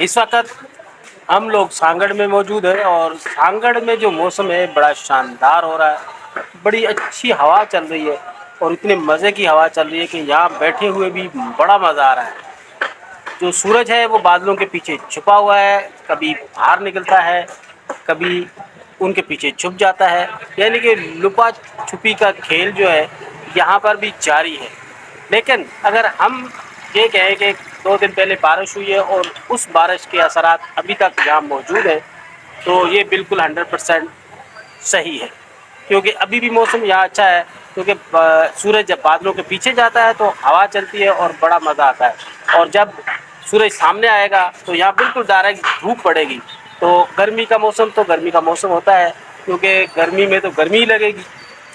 इस वक्त हम लोग सांगड़ में मौजूद है और सांगड़ में जो मौसम है, बड़ा शानदार हो रहा है। बड़ी अच्छी हवा चल रही है और इतने मज़े की हवा चल रही है कि यहाँ बैठे हुए भी बड़ा मज़ा आ रहा है। जो सूरज है, वो बादलों के पीछे छुपा हुआ है। कभी बाहर निकलता है, कभी उनके पीछे छुप जाता है। यानी कि लुपा छुपी का खेल जो है, यहाँ पर भी जारी है। लेकिन अगर हम ये कहें कि दो दिन पहले बारिश हुई है और उस बारिश के असरात अभी तक यहाँ मौजूद हैं तो ये बिल्कुल हंड्रेड परसेंट सही है। क्योंकि अभी भी मौसम यहाँ अच्छा है, क्योंकि सूरज जब बादलों के पीछे जाता है तो हवा चलती है और बड़ा मज़ा आता है। और जब सूरज सामने आएगा तो यहाँ बिल्कुल डायरेक्ट धूप पड़ेगी। तो गर्मी का मौसम तो गर्मी का मौसम होता है, क्योंकि गर्मी में तो गर्मी ही लगेगी।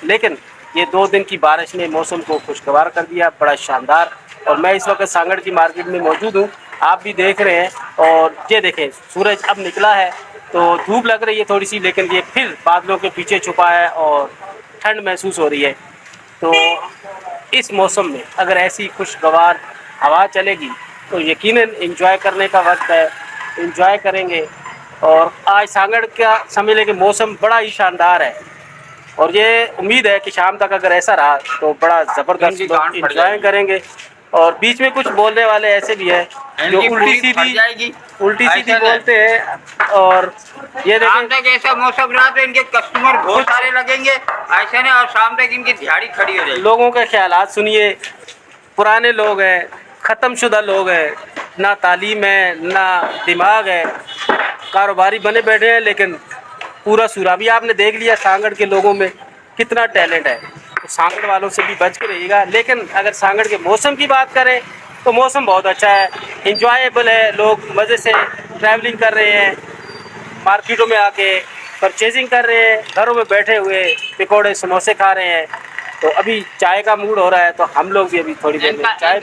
लेकिन ये दो दिन की बारिश ने मौसम को खुशगवार कर दिया, बड़ा शानदार और मैं इस वक्त सांगड़ की मार्केट में मौजूद हूँ। आप भी देख रहे हैं और ये देखें सूरज अब निकला है तो धूप लग रही है थोड़ी सी लेकिन ये फिर बादलों के पीछे छुपा है और ठंड महसूस हो रही है। तो इस मौसम में अगर ऐसी खुशगवार हवा चलेगी तो यकीनन एंजॉय करने का वक्त है एंजॉय करेंगे। और आज सांगड़ का समझ लें कि मौसम बड़ा ही शानदार है। और ये उम्मीद है कि शाम तक अगर ऐसा रहा तो बड़ा ज़बरदस्त गांड फट इंजॉय करेंगे। और बीच में कुछ बोलने वाले ऐसे भी हैं जो उल्टी सीधी जाएगी। उल्टी सीधी। बोलते हैं और ये शाम तक ऐसा मौसम रहा तो इनके कस्टमर बहुत सारे लगेंगे। ऐसे नहीं और शाम तक इनकी दिहाड़ी खड़ी हो जाएगी। लोगों के ख्यालात सुनिए पुराने लोग हैं ख़त्म शुदा लोग हैं ना तालीम है ना दिमाग है। कारोबारी बने बैठे हैं लेकिन पूरा सूरा भी आपने देख लिया सांगड़ के लोगों में कितना टैलेंट है। सांगड़ वालों से भी बच के रहिएगा। लेकिन अगर सांगड़ के मौसम की बात करें तो मौसम बहुत अच्छा है। इंजॉयबल है लोग मज़े से ट्रैवलिंग कर रहे हैं। मार्केटों में आके परचेजिंग कर रहे हैं। घरों में बैठे हुए पकौड़े समोसे खा रहे हैं। तो अभी चाय का मूड हो रहा है तो हम लोग भी अभी थोड़ी देर में चाय